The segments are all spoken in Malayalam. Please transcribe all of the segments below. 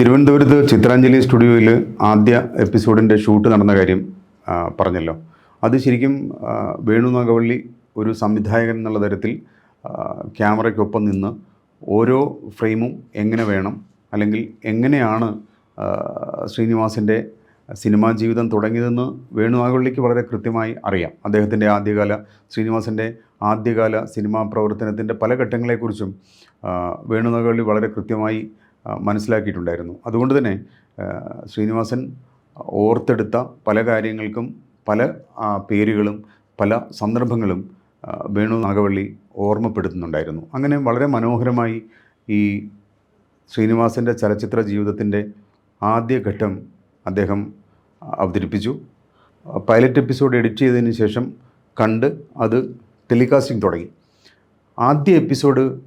തിരുവനന്തപുരത്ത് ചിത്രാഞ്ജലി സ്റ്റുഡിയോയിൽ ആദ്യ എപ്പിസോഡിന്റെ ഷൂട്ട് നടന്ന കാര്യം പറഞ്ഞല്ലോ. അത് ശരിക്കും വേണു നാഗവള്ളി ഒരു സംവിധായകൻ എന്നുള്ള തരത്തിൽ ക്യാമറയ്ക്കൊപ്പം നിന്ന് ഓരോ ഫ്രെയിമും എങ്ങനെ വേണം അല്ലെങ്കിൽ എങ്ങനെയാണ് ശ്രീനിവാസിന്റെ സിനിമാ ജീവിതം തുടങ്ങിയതെന്ന് വേണു നാഗവള്ളിക്ക് വളരെ കൃത്യമായി അറിയാം. അദ്ദേഹത്തിന്റെ ആദ്യകാല ശ്രീനിവാസിന്റെ ആദ്യകാല സിനിമാ പ്രവർത്തനത്തിന്റെ പല ഘട്ടങ്ങളെക്കുറിച്ചും വേണു നാഗവള്ളി വളരെ കൃത്യമായി മനസ്സിലാക്കിയിട്ടുണ്ടായിരുന്നു. അതുകൊണ്ട് തന്നെ ശ്രീനിവാസൻ ഓർത്തെടുത്ത പല കാര്യങ്ങൾക്കും പല പേരുകളും പല സന്ദർഭങ്ങളും വേണു നാഗവള്ളി ഓർമ്മപ്പെടുത്തുന്നുണ്ടായിരുന്നു. അങ്ങനെ വളരെ മനോഹരമായി ഈ ശ്രീനിവാസന്റെ ചലച്ചിത്ര ജീവിതത്തിന്റെ ആദ്യഘട്ടം അദ്ദേഹം അവതരിപ്പിച്ചു. പൈലറ്റ് എപ്പിസോഡ് എഡിറ്റ് ചെയ്തതിന് ശേഷം കണ്ട് അത് ടെലികാസ്റ്റിംഗ് തുടങ്ങി. ആദ്യ എപ്പിസോഡ്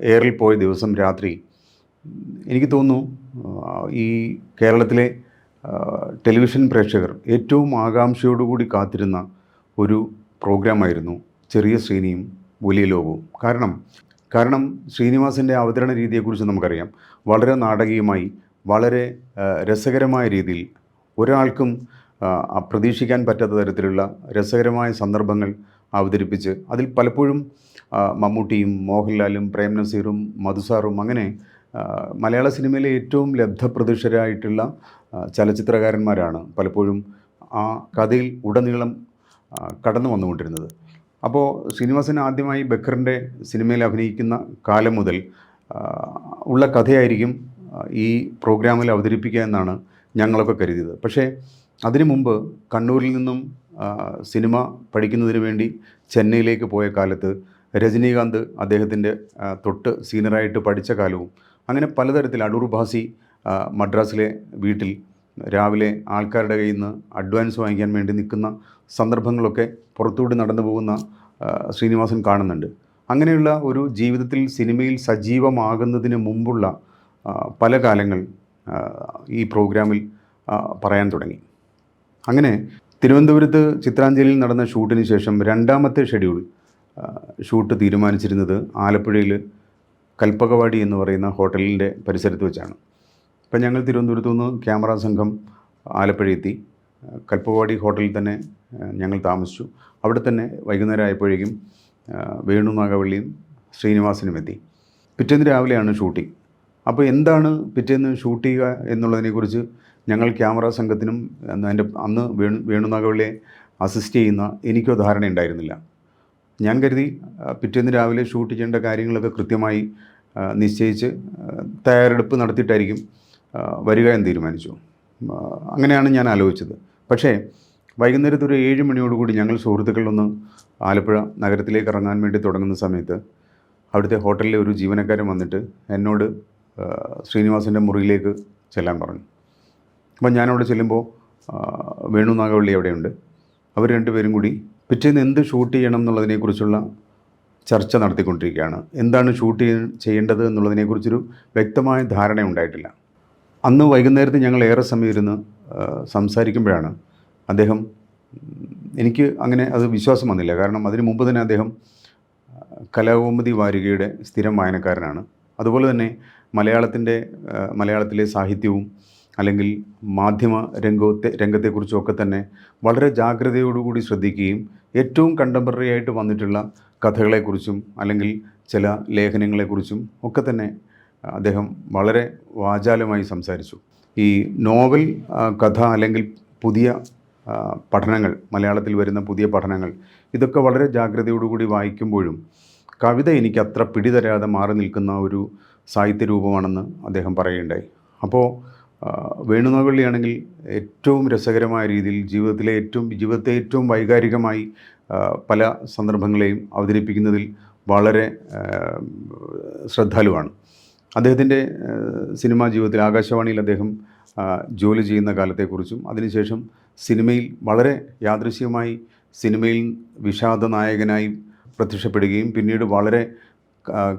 എയറിൽ പോയ ദിവസം രാത്രി എനിക്ക് തോന്നുന്നു ഈ കേരളത്തിലെ ടെലിവിഷൻ പ്രേക്ഷകർ ഏറ്റവും ആകാംക്ഷയോടുകൂടി കാത്തിരുന്ന ഒരു പ്രോഗ്രാമായിരുന്നു ചെറിയ ശ്രീനിയും വലിയ ലോകവും. കാരണം കാരണം ശ്രീനിവാസിന്റെ അവതരണ രീതിയെക്കുറിച്ച് നമുക്കറിയാം. വളരെ നാടകീയമായി വളരെ രസകരമായ രീതിയിൽ ഒരാൾക്കും പ്രതീക്ഷിക്കാൻ പറ്റാത്ത തരത്തിലുള്ള രസകരമായ സന്ദർഭങ്ങൾ അവതരിപ്പിച്ച് അതിൽ പലപ്പോഴും മമ്മൂട്ടിയും മോഹൻലാലും പ്രേം നസീറും മധുസാറും അങ്ങനെ മലയാള സിനിമയിലെ ഏറ്റവും ലബ്ധപ്രതിഷ്ഠരായിട്ടുള്ള ചലച്ചിത്രകാരന്മാരാണ് പലപ്പോഴും ആ കഥയിൽ ഉടനീളം കടന്നു വന്നുകൊണ്ടിരുന്നത്. അപ്പോൾ ശ്രീനിവാസൻ ആദ്യമായി ബക്കറിന്റെ സിനിമയിൽ അഭിനയിക്കുന്ന കാലം മുതൽ ഉള്ള കഥയായിരിക്കും ഈ പ്രോഗ്രാമിൽ അവതരിപ്പിക്കുക എന്നാണ് ഞങ്ങളൊക്കെ കരുതിയത്. പക്ഷേ അതിനു മുമ്പ് കണ്ണൂരിൽ നിന്നും സിനിമ പഠിക്കുന്നതിന് വേണ്ടി ചെന്നൈയിലേക്ക് പോയ കാലത്ത് രജനീകാന്ത് അദ്ദേഹത്തിന്റെ തൊട്ട് സീനിയറായിട്ട് പഠിച്ച കാലവും അങ്ങനെ പലതരത്തിൽ അടൂർ ഭാസി മദ്രാസിലെ വീട്ടിൽ രാവിലെ ആൾക്കാരുടെ കയ്യിൽ നിന്ന് അഡ്വാൻസ് വാങ്ങിക്കാൻ വേണ്ടി നിൽക്കുന്ന സന്ദർഭങ്ങളൊക്കെ പുറത്തുകൂടി നടന്നു പോകുന്ന ശ്രീനിവാസൻ കാണുന്നുണ്ട്. അങ്ങനെയുള്ള ഒരു ജീവിതത്തിൽ സിനിമയിൽ സജീവമാകുന്നതിന് മുമ്പുള്ള പല കാലങ്ങൾ ഈ പ്രോഗ്രാമിൽ പറയാൻ തുടങ്ങി. അങ്ങനെ തിരുവനന്തപുരത്ത് ചിത്രാഞ്ജലിയിൽ നടന്ന ഷൂട്ടിന് ശേഷം രണ്ടാമത്തെ ഷെഡ്യൂൾ ഷൂട്ട് തീരുമാനിച്ചിരുന്നത് ആലപ്പുഴയിൽ കൽപ്പകവാടി എന്ന് പറയുന്ന ഹോട്ടലിന്റെ പരിസരത്ത് വെച്ചാണ്. അപ്പം ഞങ്ങൾ തിരുവനന്തപുരത്തു നിന്ന് ക്യാമറ സംഘം ആലപ്പുഴ എത്തി. കൽപ്പകവാടി ഹോട്ടലിൽ തന്നെ ഞങ്ങൾ താമസിച്ചു. അവിടെ തന്നെ വൈകുന്നേരം ആയപ്പോഴേക്കും വേണു നാഗവള്ളിയും ശ്രീനിവാസനും എത്തി. പിറ്റേന്ന് രാവിലെയാണ് ഷൂട്ടിംഗ്. അപ്പോൾ എന്താണ് പിറ്റേന്ന് ഷൂട്ട് ചെയ്യുക എന്നുള്ളതിനെക്കുറിച്ച് ഞങ്ങൾ ക്യാമറ സംഘത്തിനും അന്ന് എന്റെ അന്ന് വേണു വേണു നാഗവള്ളിയെ അസിസ്റ്റ് ചെയ്യുന്ന എനിക്കോ ധാരണ ഉണ്ടായിരുന്നില്ല ഞാൻ കരുതി പിറ്റേന്ന് രാവിലെ ഷൂട്ട് ചെയ്യേണ്ട കാര്യങ്ങളൊക്കെ കൃത്യമായി നിശ്ചയിച്ച് തയ്യാറെടുപ്പ് നടത്തിയിട്ടായിരിക്കും വരിക എന്ന് തീരുമാനിച്ചു. അങ്ങനെയാണ് ഞാൻ ആലോചിച്ചത്. പക്ഷേ വൈകുന്നേരത്ത് ഒരു ഏഴ് മണിയോടുകൂടി ഞങ്ങൾ സുഹൃത്തുക്കളൊന്ന് ആലപ്പുഴ നഗരത്തിലേക്ക് ഇറങ്ങാൻ വേണ്ടി തുടങ്ങുന്ന സമയത്ത് അവിടുത്തെ ഹോട്ടലിലെ ഒരു ജീവനക്കാരൻ വന്നിട്ട് എന്നോട് ശ്രീനിവാസിന്റെ മുറിയിലേക്ക് ചെല്ലാൻ പറഞ്ഞു. അപ്പം ഞാനവിടെ ചെല്ലുമ്പോൾ വേണു നാഗവള്ളി അവിടെയുണ്ട്. അവർ രണ്ടുപേരും കൂടി പിറ്റേന്ന് എന്ത് ഷൂട്ട് ചെയ്യണം എന്നുള്ളതിനെക്കുറിച്ചുള്ള ചർച്ച നടത്തിക്കൊണ്ടിരിക്കുകയാണ്. എന്താണ് ഷൂട്ട് ചെയ്യ- ചെയ്യേണ്ടത് എന്നുള്ളതിനെക്കുറിച്ചൊരു വ്യക്തമായ ധാരണ ഉണ്ടായിട്ടില്ല. അന്ന് വൈകുന്നേരത്ത് ഞങ്ങൾ ഏറെ സമയം ഇരുന്ന് സംസാരിക്കുമ്പോഴാണ് അദ്ദേഹം എനിക്ക് അങ്ങനെ അത് വിശ്വാസം വന്നില്ല. കാരണം അതിനു മുമ്പ് തന്നെ അദ്ദേഹം കലാകൗമുദി വാരികയുടെ സ്ഥിരം വായനക്കാരനാണ്. അതുപോലെ തന്നെ മലയാളത്തിന്റെ മലയാളത്തിലെ സാഹിത്യവും അല്ലെങ്കിൽ മാധ്യമ രംഗത്തെ രംഗത്തെക്കുറിച്ചും ഒക്കെ തന്നെ വളരെ ജാഗ്രതയോടുകൂടി ശ്രദ്ധിക്കുകയും ഏറ്റവും കണ്ടംപററി ആയിട്ട് വന്നിട്ടുള്ള കഥകളെക്കുറിച്ചും അല്ലെങ്കിൽ ചില ലേഖനങ്ങളെക്കുറിച്ചും ഒക്കെ തന്നെ അദ്ദേഹം വളരെ വാചാലമായി സംസാരിച്ചു. ഈ നോവൽ കഥ അല്ലെങ്കിൽ പുതിയ പഠനങ്ങൾ മലയാളത്തിൽ വരുന്ന പുതിയ പഠനങ്ങൾ ഇതൊക്കെ വളരെ ജാഗ്രതയോടുകൂടി വായിക്കുമ്പോഴും കവിത എനിക്ക് അത്ര പിടിതരാതെ മാറി നിൽക്കുന്ന ഒരു സാഹിത്യ രൂപമാണെന്ന് അദ്ദേഹം പറയുകയുണ്ടായി. അപ്പോൾ വേണുനാഗവള്ളിയാണെങ്കിൽ ഏറ്റവും രസകരമായ രീതിയിൽ ജീവിതത്തിലെ ഏറ്റവും ജീവിതത്തെ ഏറ്റവും വൈകാരികമായി പല സന്ദർഭങ്ങളെയും അവതരിപ്പിക്കുന്നതിൽ വളരെ ശ്രദ്ധാലുവാണ്. അദ്ദേഹത്തിന്റെ സിനിമാ ജീവിതത്തിൽ ആകാശവാണിയിൽ അദ്ദേഹം ജോലി ചെയ്യുന്ന കാലത്തെക്കുറിച്ചും അതിനുശേഷം സിനിമയിൽ വളരെ യാദൃശ്യമായി സിനിമയിൽ വിഷാദ നായകനായി പ്രത്യക്ഷപ്പെടുകയും പിന്നീട് വളരെ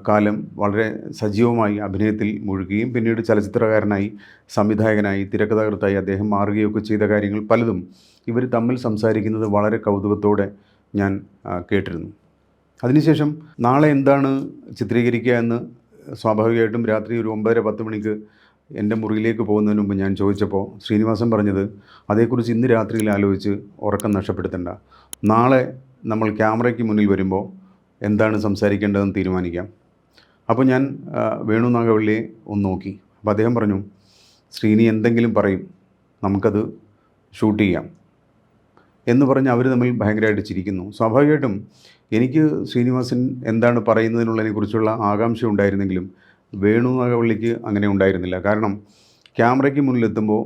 കാലം വളരെ സജീവമായി അഭിനയത്തിൽ മുഴുകുകയും പിന്നീട് ചലച്ചിത്രകാരനായി സംവിധായകനായി തിരക്കഥാകൃത്തായി അദ്ദേഹം മാറുകയൊക്കെ ചെയ്ത കാര്യങ്ങൾ പലതും ഇവർ തമ്മിൽ സംസാരിക്കുന്നത് വളരെ കൗതുകത്തോടെ ഞാൻ കേട്ടിരുന്നു. അതിനുശേഷം നാളെ എന്താണ് ചിത്രീകരിക്കുക എന്ന് സ്വാഭാവികമായിട്ടും രാത്രി ഒരു ഒമ്പതര പത്ത് മണിക്ക് എന്റെ മുറിയിലേക്ക് പോകുന്നതിന് മുമ്പ് ഞാൻ ചോദിച്ചപ്പോൾ ശ്രീനിവാസൻ പറഞ്ഞത് അതേക്കുറിച്ച് ഇന്ന് രാത്രിയിൽ ആലോചിച്ച് ഉറക്കം നഷ്ടപ്പെടുത്തണ്ട. നാളെ നമ്മൾ ക്യാമറയ്ക്ക് മുന്നിൽ വരുമ്പോൾ എന്താണ് സംസാരിക്കേണ്ടതെന്ന് തീരുമാനിക്കാം. അപ്പോൾ ഞാൻ വേണു നാഗവള്ളിയെ ഒന്ന് നോക്കി. അപ്പോൾ അദ്ദേഹം പറഞ്ഞു ശ്രീനി എന്തെങ്കിലും പറയും നമുക്കത് ഷൂട്ട് ചെയ്യാം. എന്ന് പറഞ്ഞ് അവർ തമ്മിൽ ഭയങ്കരമായിട്ട് ചിരിക്കുന്നു. സ്വാഭാവികമായിട്ടും എനിക്ക് ശ്രീനിവാസൻ എന്താണ് പറയുന്നതിനുള്ളതിനെ കുറിച്ചുള്ള ആകാംക്ഷ ഉണ്ടായിരുന്നെങ്കിലും വേണു നാഗവള്ളിക്ക് അങ്ങനെ ഉണ്ടായിരുന്നില്ല. കാരണം ക്യാമറയ്ക്ക് മുന്നിലെത്തുമ്പോൾ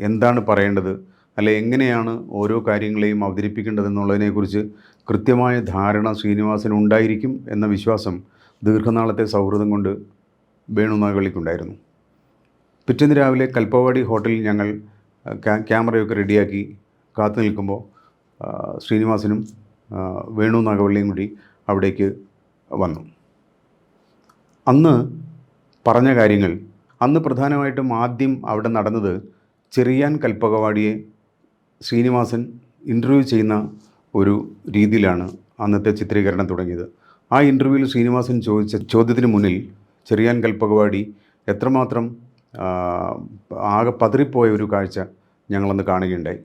എന്താണ് പറയേണ്ടത് അല്ലെ എങ്ങനെയാണ് ഓരോ കാര്യങ്ങളെയും അവതരിപ്പിക്കേണ്ടതെന്നുള്ളതിനെക്കുറിച്ച് കൃത്യമായ ധാരണ ശ്രീനിവാസന് ഉണ്ടായിരിക്കും എന്ന വിശ്വാസം ദീർഘനാളത്തെ സൗഹൃദം കൊണ്ട് വേണുനാഗളിക്കുണ്ടായിരുന്നു പിറ്റേന്ന് രാവിലെ കൽപ്പവാടി ഹോട്ടലിൽ ഞങ്ങൾ ക്യാമറയൊക്കെ റെഡിയാക്കി കാത്തു നിൽക്കുമ്പോൾ ശ്രീനിവാസനും വേണു നാഗവള്ളിയും കൂടി അവിടേക്ക് വന്നു. അന്ന് പറഞ്ഞ കാര്യങ്ങൾ അന്ന് പ്രധാനമായിട്ടും ആദ്യം അവിടെ നടന്നത് ചെറിയാൻ കൽപ്പകവാടിയെ ശ്രീനിവാസൻ ഇന്റർവ്യൂ ചെയ്യുന്ന ഒരു രീതിയിലാണ് അന്നത്തെ ചിത്രീകരണം തുടങ്ങിയത്. ആ ഇന്റർവ്യൂവിൽ ശ്രീനിവാസൻ ചോദിച്ച ചോദ്യത്തിന് മുന്നിൽ ചെറിയാൻ കൽപ്പകവാടി എത്രമാത്രം ആകെ പതറിപ്പോയ ഒരു കാഴ്ച ഞങ്ങളന്ന് കാണുകയുണ്ടായി.